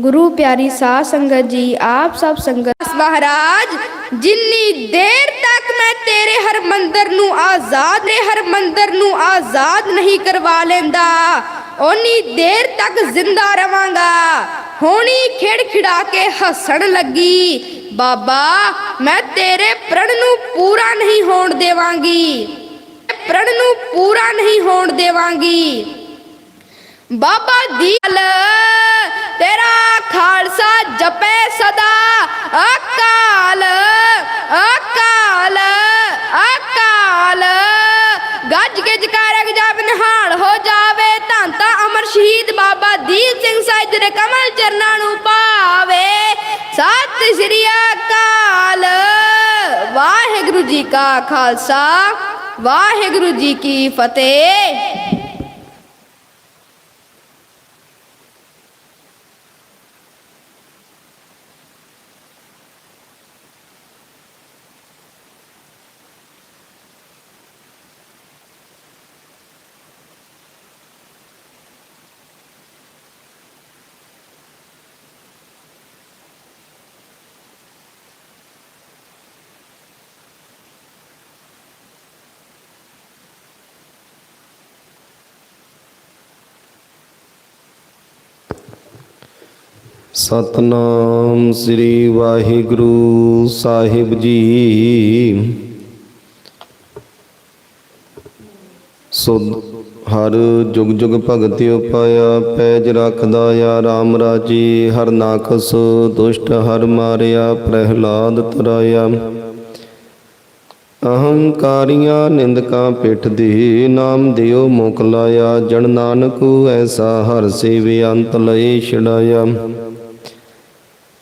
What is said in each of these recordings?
ਗੁਰੂ ਪਿਆਰੀ ਸਾਧ ਸੰਗਤ ਜੀ, ਆਪ ਸਭ ਸੰਗਤ ਮਹਾਰਾਜ, ਜਿੰਨੀ ਦੇਰ ਤੱਕ ਮੈਂ ਤੇਰੇ ਹਰ ਮੰਦਰ ਨੂੰ ਆਜ਼ਾਦ ਨੇ ਹਰ ਮੰਦਰ ਨੂੰ ਆਜ਼ਾਦ ਨਹੀਂ ਕਰਵਾ ਲੈਂਦਾ, ਓਨੀ ਦੇਰ ਤੱਕ ਜ਼ਿੰਦਾ ਰਵਾਂਗਾ। ਹੋਣੀ ਖੇੜ ਖਿੜਾ ਕੇ ਹੱਸਣ ਲੱਗੀ, ਬਾਬਾ, ਮੈਂ ਤੇਰੇ ਪ੍ਰਣ ਨੂੰ ਪੂਰਾ ਨਹੀਂ ਹੋਣ ਦੇਵਾਂਗੀ। ਪ੍ਰਣ ਨੂੰ ਪੂਰਾ ਨਹੀਂ ਹੋਣ ਦੇਵਾਂਗੀ। ਬਾਬਾ ਦੀਲ ਤੇਰਾ ਖਾਲਸਾ ਜਪੇ ਸਦਾ, ਅਕਾਲ ਅਕਾਲ ਅਕਾਲ। ਗੱਜ ਕੇ ਜਕਾਰਾ ਜਪ ਨਿਹਾਲ ਹੋ ਜਾਵੇ, ਧੰਨ ਤਾਂ ਅਮਰ ਸ਼ਹੀਦ ਬਾਬਾ ਦੀਪ ਸਿੰਘ ਸਾਹਿਬ ਜੀ ਦੇ ਕਮਲ ਚਰਨਾਂ ਨੂੰ ਪਾਵੇ। ਸਤਿ ਸ੍ਰੀ ਅਕਾਲ। ਵਾਹਿਗੁਰੂ ਜੀ ਕਾ ਖਾਲਸਾ, ਵਾਹਿਗੁਰੂ ਜੀ ਕੀ ਫਤਿਹ। ਸਤਨਾਮ ਸ੍ਰੀ ਵਾਹਿਗੁਰੂ ਸਾਹਿਬ ਜੀ। ਸੋ ਹਰ ਜੁਗ ਜੁਗ ਭਗਤਿ ਉਪਾਇਆ, ਪੈਜ ਰੱਖਦਾ ਆ RAM ਰਾਜੀ। ਹਰ ਨਾਖਸ ਦੁਸ਼ਟ ਹਰ ਮਾਰਿਆ, ਪ੍ਰਹਿਲਾਦ ਤਰਾਇਆ। ਅਹੰਕਾਰੀਆਂ ਨਿੰਦਕਾਂ ਪਿੱਠ ਦੀ, ਨਾਮ ਦਿਓ ਮੁਖ ਲਾਇਆ। ਜਨ ਨਾਨਕ ਐਸਾ ਹਰ ਸੇਵੇ ਅੰਤ ਲਏ ਛਡਾਇਆ।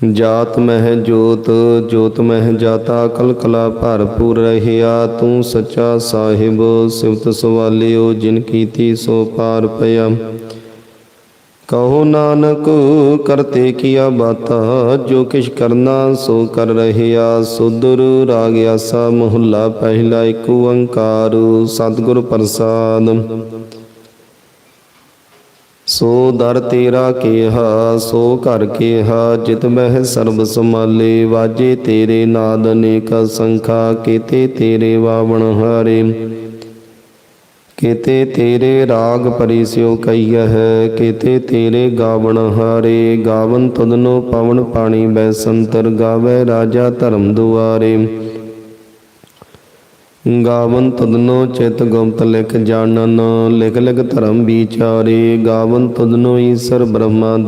ਜਾਤ ਮਹਿ ਜੋਤ ਜੋਤ ਮਹਿ ਜਾਤਾ ਕਲ ਕਲਾ ਭਰਪੂਰ ਰਹਿਆ। ਤੂੰ ਸੱਚਾ ਸਾਹਿਬ ਸਿਵਤ ਸਵਾਲਿਓ, ਜਿਨ ਕੀਤੀ ਸੋ ਪਾਰ ਪਿਆ। ਕਹੋ ਨਾਨਕ, ਕਰਤੇ ਕੀਆ ਬਾਤਾ, ਜੋ ਕਿਛ ਕਰਨਾ ਸੋ ਕਰ ਰਹਿਆ। ਸੁਦਰ ਰਾਗ ਆਸਾ, ਮਹੱਲਾ ਪਹਿਲਾ ਏਕ ਓੰਕਾਰ, ਸਤਿਗੁਰ ਪ੍ਰਸਾਦ। ਸੋ ਦਰ ਤੇਰਾ ਕੇਹਾ, ਸੋ ਘਰ ਕੇਹਾ, ਜਿਤ ਮਹਿ ਸਰਬ ਸਮਾਲੇ ਵਾਜੇ ਤੇਰੇ ਨਾਦ ਅਨੇਕ ਸੰਖਾ, ਕੀਤੇ ਤੇਰੇ ਵਾਵਣ ਹਾਰੇ। ਕੀਤੇ ਤੇਰੇ ਰਾਗ ਪਰਿਸਿਓ ਹੈ, ਕੀਤੇ ਤੇਰੇ ਗਾਵਣ ਹਾਰੇ। ਗਾਵਨ ਤੁਧਨੋ ਪਵਨ ਪਾਣੀ ਬੈ ਸੰਤਰ, ਗਾਵੇ ਰਾਜਾ ਧਰਮ ਦੁਆਰੇ। ਗਾਵਨ ਤੁਧਨੋ ਚਿਤ ਗੁਪਤ ਲਿਖ ਜਾਣਨ, ਲਿਖ ਲਿਖ ਧਰਮ ਵਿਚਾਰੇ। ਗਾਵਨ ਤੁਧਨੋ ਈਸ਼ਰ ਬ੍ਰਹਮਾ ਦੀ